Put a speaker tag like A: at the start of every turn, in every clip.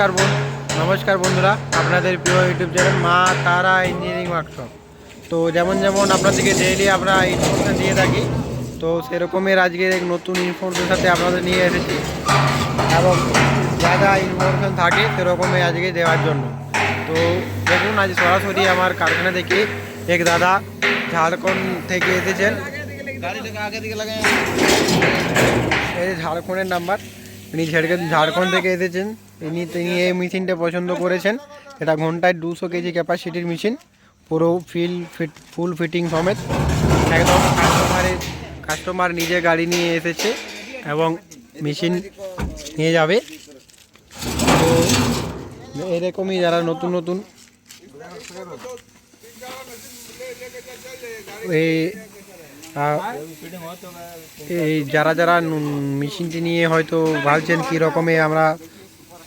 A: নমস্কার নমস্কার বন্ধুরা, আপনাদের প্রিয় ইউটিউব চ্যানেল মা তারা ইঞ্জিনিয়ারিং ওয়ার্কশপ তো যেমন যেমন আপনাদেরকে ডেইলি আমরা ইনফরমেশন দিয়ে থাকি, তো সেরকমের আজকের এক নতুন ইনফরমেশন সাথে আপনাদের নিয়ে এসেছি। এবং যা যা ইনফরমেশন থাকে সেরকমই আজকে দেওয়ার জন্য। তো দেখুন, আজ সরাসরি আমার কারখানা থেকে এক দাদা ঝাড়খণ্ড থেকে এসেছেন। এই ঝাড়খণ্ডের নাম্বার ঝাড়খণ্ড ঝাড়খণ্ড থেকে এসেছেন। ইনি তিনি এই মেশিনটা পছন্দ করেছেন। এটা ঘন্টায় দুশো কেজি ক্যাপাসিটির মেশিন। পুরো ফিল ফিট ফুল ফিটিং সমেত। একদম কাস্টমারের কাস্টমার নিজে গাড়ি নিয়ে এসেছে এবং মেশিন নিয়ে যাবে। তো এরকমই যারা নতুন নতুন এই এই যারা যারা মেশিনটি নিয়ে হয়তো ভাবছেন কী রকমে আমরা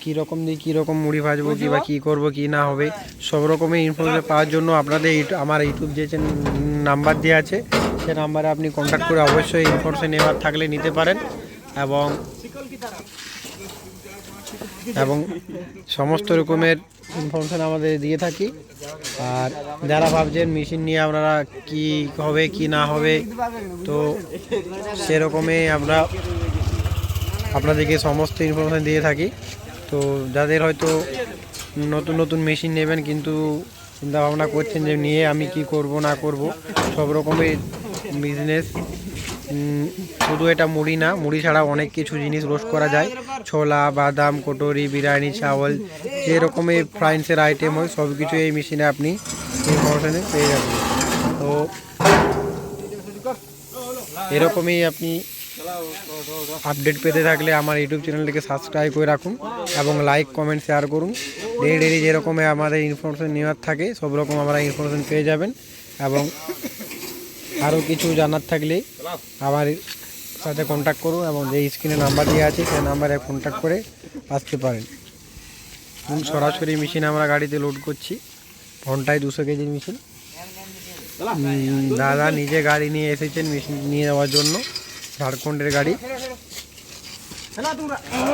A: কী রকম দিয়ে কীরকম মুড়ি ভাজবো কি বা কী করব কী না হবে সব রকমের ইনফরমেশন পাওয়ার জন্য আপনাদের আমার ইউটিউব যে নাম্বার দেওয়া আছে সে নাম্বারে আপনি কন্ট্যাক্ট করে অবশ্যই ইনফরমেশন নেওয়ার থাকলে নিতে পারেন এবং এবং সমস্ত রকমের ইনফরমেশন আমাদের দিয়ে থাকি। আর যারা ভাবছেন মেশিন নিয়ে আপনারা কি হবে কি না হবে তো সেরকমই আমরা আপনাদেরকে সমস্ত ইনফরমেশন দিয়ে থাকি। তো যাদের হয়তো নতুন নতুন মেশিন নেবেন কিন্তু চিন্তা ভাবনা করছেন যে নিয়ে আমি কি করব, না করব, সব রকমের বিজনেস শুধু এটা মুড়ি না, মুড়ি ছাড়া অনেক কিছু জিনিস রোস্ট করা যায়। ছোলা, বাদাম, কটরি, বিরিয়ানি চাওয়াল যে রকমের ফ্রাইন্সের আইটেম হয়, সব কিছু এই মেশিনে আপনি ইনফরমেশনে পেয়ে যাবেন। তো এরকমই আপনি আপডেট পেতে থাকলে আমার ইউটিউব চ্যানেলটিকে সাবস্ক্রাইব করে রাখুন এবং লাইক, কমেন্ট শেয়ার করুন। ডেলি ডেলি যেরকমই আমাদের ইনফরমেশন নেওয়ার থাকে, সব রকম আমরা ইনফরমেশন পেয়ে যাবেন এবং আরও কিছু জানার থাকলে আমার সাথে কন্ট্যাক্ট করুন এবং যে স্ক্রিনে নাম্বার দেওয়া আছে, সেই নাম্বারে কন্ট্যাক্ট করে আসতে পারেন। এবং সরাসরি মেশিন আমরা গাড়িতে লোড করছি, ঘন্টায় দুশো কেজির মেশিন দাদা নিজে গাড়ি নিয়ে এসেছেন মেশিন নিয়ে যাওয়ার জন্য। ঝাড়খণ্ডের গাড়ি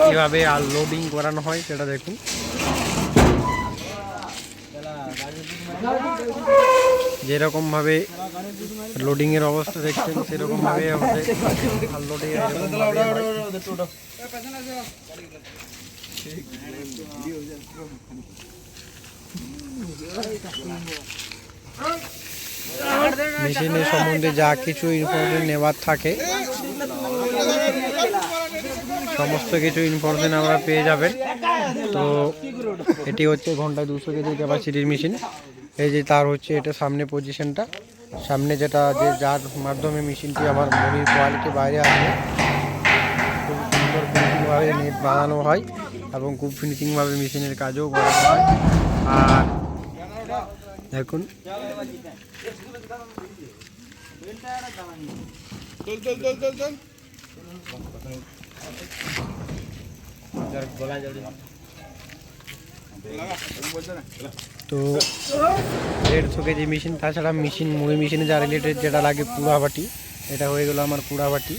A: কীভাবে আর লোডিং করানো হয় সেটা দেখুন যেরকম ভাবে লোডিং এর অবস্থা দেখছেন সেরকম ভাবে আমাদের আনলোডিং। মেশিনের সম্বন্ধে যা কিছু ইনফরমেশন নেওয়ার থাকে সমস্ত কিছু ইনফরমেশন আমরা পেয়ে যাবেন। তো এটি হচ্ছে ঘন্টায় দুশো কেজি ক্যাপাসিটির মেশিন এই যে তার হচ্ছে এটা সামনে পজিশনটা সামনে যেটা যে যার মাধ্যমে মেশিনটি আমার মুড়ির কোয়ালিটি বাইরে আসবে খুব সুন্দর ফিনিশিংভাবে নেট বানানো হয় এবং খুব ফিনিশিংভাবে মেশিনের কাজও করা হয়। আর দেখুন। তো দেড়শো কেজি মেশিন, তাছাড়া মেশিন, মুড়ি মেশিনে যা রিলেটেড যেটা লাগে কুড়া বাটি এটা হয়ে গেলো আমার কুড়া বাটি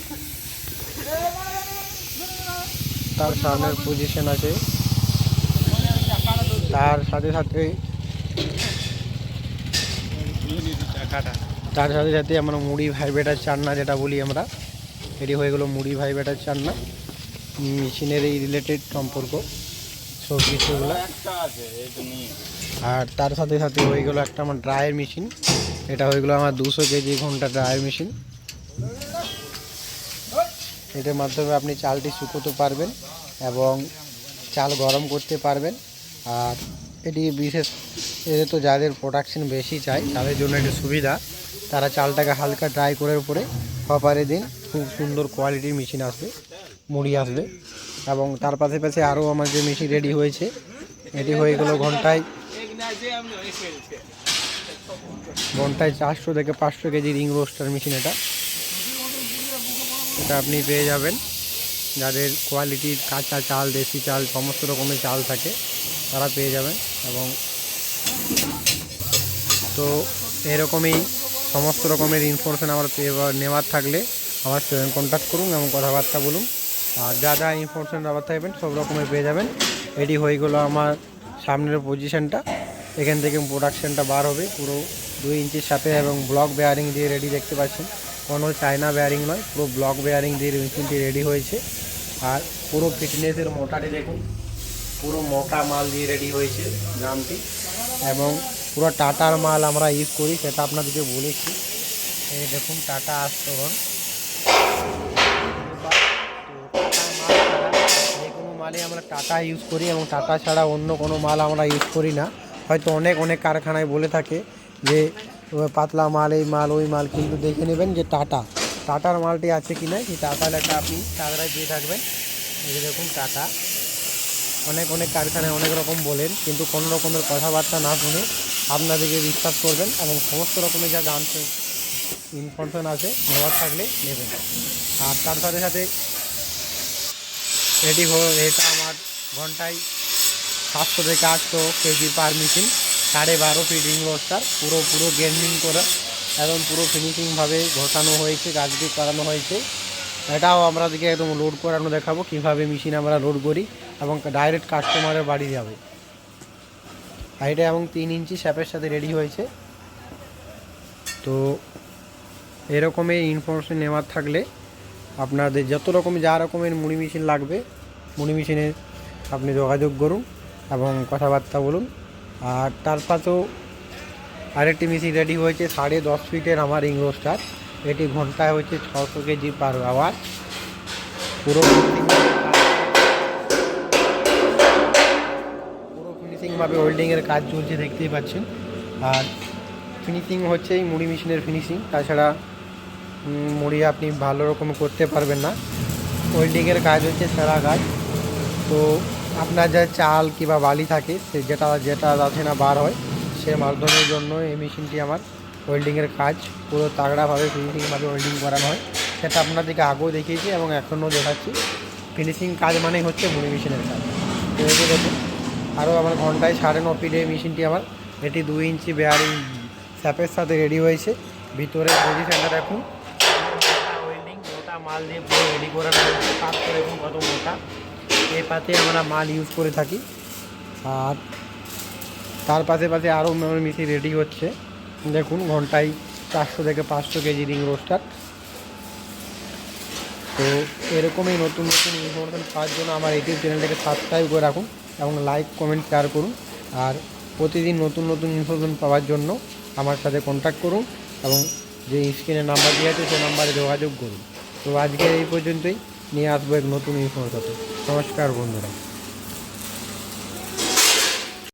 A: তার সামনের পজিশন আছে। তার সাথে সাথে তার সাথে সাথে আমরা মুড়ি ভাইবেটার চান্না যেটা বলি আমরা এটি হয়ে গেলো মুড়ি ভাইবেটার চান্না। মেশিনের এই রিলেটেড সম্পর্ক সব কিছুগুলো আর তার সাথে সাথে হয়ে গেলো একটা আমার ড্রায়ার মেশিন এটা হয়ে গেলো আমার দুশো কেজি ঘণ্টা ড্রায়ার মেশিন এটার মাধ্যমে আপনি চালটি শুকোতে পারবেন এবং চাল গরম করতে পারবেন। আর এটি বিশেষ, এতে তো যাদের প্রোডাকশন বেশি চাই, তাদের জন্য একটি সুবিধা। তারা চালটাকে হালকা ড্রাই করে উপরে হপারে দিন খুব সুন্দর কোয়ালিটির মেশিন আসবে, মুড়ি আসবে এবং তার পাশে পাশে আরও আমার যে মেশিন রেডি হয়েছে রেডি হয়ে গেলো ঘন্টায় ঘন্টায় চারশো থেকে পাঁচশো কেজি রিং রোস্টার মেশিন এটা। এটা আপনি পেয়ে যাবেন। যাদের কোয়ালিটির কাঁচা চাল, দেশি চাল, সমস্ত রকমের চাল থাকে, তারা পেয়ে যাবেন এবং তো এরকমই সমস্ত রকমের ইনফরমেশন আমার পেয়ে নেওয়ার থাকলে আমার সঙ্গে কন্ট্যাক্ট করুন এবং কথাবার্তা বলুন। আর যা যা ইনফরমেশন ব্যাপার থাকবেন সব রকমের পেয়ে যাবেন। এটি হয়ে গেলো আমার সামনের পজিশনটা এখান থেকে প্রোডাকশানটা বার হবে। পুরো দুই ইঞ্চির সাথে এবং ব্লক বেয়ারিং দিয়ে রেডি দেখতে পাচ্ছেন। কোনো চায়না বেয়ারিং নয়, পুরো ব্লক বেয়ারিং দিয়ে মেশিনটি রেডি হয়েছে। আর পুরো ফিটনেসের মোটাটি দেখুন। পুরো মোটা মাল দিয়ে রেডি হয়েছে গ্রামটি। এবং পুরো টাটার মাল আমরা ইউজ করি, সেটা আপনাদেরকে বলেছি। এই দেখুন টাটা আস্তরণ টাটা ইউজ করি এবং টাটা ছাড়া অন্য কোনো মাল আমরা ইউজ করি না। হয়তো অনেক অনেক কারখানায় বলে থাকে যে পাতলা মাল, এই মাল, ওই মাল। কিন্তু দেখে নেবেন যে টাটা। টাটার মালটি আছে কি না? সেই টাটা লেখা আপনি চাদরায় দিয়ে থাকবেন। দেখুন টাটা। অনেক অনেক কারখানায় অনেক রকম বলেন, কিন্তু কোনো রকমের কথাবার্তা না শুনে আপনাদেরকে বিশ্বাস করবেন এবং সমস্ত রকমের যা গান, ইনফরমেশন আছে, নেওয়ার থাকলে নেবেন। আর তার সাথে সাথে রেডি হো এটা আমার ঘন্টায় সাতশো থেকে আটশো কেজি পার মেশিন সাড়ে বারো ফিট রিং রোস্টার পুরো পুরো গেমিং করা। এবং পুরো ফিনিশিংভাবে ঘষানো হয়েছে গাছ দিয়ে করানো হয়েছে। এটাও আমাদেরকে একদম লোড করানো দেখাবো, কীভাবে মেশিন আমরা লোড করি এবং ডাইরেক্ট কাস্টমারের বাড়ি যাবে। এটা এবং তিন ইঞ্চি স্যাপের সাথে রেডি হয়েছে। তো এরকমই ইনফরমেশন নেওয়ার থাকলে আপনাদের যত রকম, যা রকমের মুড়ি মেশিন লাগবে, মুড়ি মেশিনে আপনি যোগাযোগ করুন এবং কথাবার্তা বলুন। আর তার পাশেও আরেকটি মেশিন রেডি হয়েছে, সাড়ে দশ ফিটের আমার রিং রোস্টার এটি ঘন্টায় হচ্ছে ছশো কেজি পার আওয়ার পুরো পুরো ফিনিশিংভাবে ওয়েল্ডিংয়ের কাজ চলছে, দেখতেই পাচ্ছেন। আর ফিনিশিং হচ্ছে এই মুড়ি মেশিনের ফিনিশিং তাছাড়া মুড়ি আপনি ভালো রকম করতে পারবেন না। ওয়েল্ডিংয়ের কাজ হচ্ছে সেরা কাজ। তো আপনার যা চাল কিংবা বালি থাকে, সে যেটা যেটা আছে না বার হয়, সে মাধ্যমের জন্য এই মেশিনটি আমার ওয়েল্ডিংয়ের কাজ। পুরো তাগড়াভাবে ফিনিশিংভাবে ওয়েল্ডিং করানো হয়। সেটা আপনাদেরকে আগেও দেখিয়েছি এবং এখনও দেখাচ্ছি। ফিনিশিং কাজ মানেই হচ্ছে মুড়ি মেশিনের কাজ। তো দেখুন, আরও আমার ঘন্টায় সাড়ে ন ফিট মেশিনটি আমার। এটি দুই ইঞ্চি বেয়ারিং স্যাপের সাথে রেডি হয়েছে। ভিতরে পজিশনটা দেখুন। মাল দিয়ে পুরো রেডি হয়েছে পাতটা দেখুন কত মোটা। এই পাতে আমরা মাল ইউজ করে থাকি। আর তার পাশে পাশে আরও মেশিন রেডি হচ্ছে। দেখুন, ঘন্টায় চারশো থেকে পাঁচশো কেজি রিং রোস্টার তো এরকমই নতুন নতুন ইনফরমেশন পাওয়ার জন্য আমার ইউটিউব চ্যানেলটাকে সাবস্ক্রাইব করে রাখুন এবং লাইক কমেন্ট শেয়ার করুন। আর প্রতিদিন নতুন নতুন ইনফরমেশন পাওয়ার জন্য আমার সাথে কন্ট্যাক্ট করুন এবং যে স্ক্রিনে নাম্বার দিয়ে আছে সেই নাম্বারে যোগাযোগ করুন। তো আজকে এই পর্যন্তই। নিয়ে আসব এক নতুন ইনফরমেশন নমস্কার বন্ধুরা।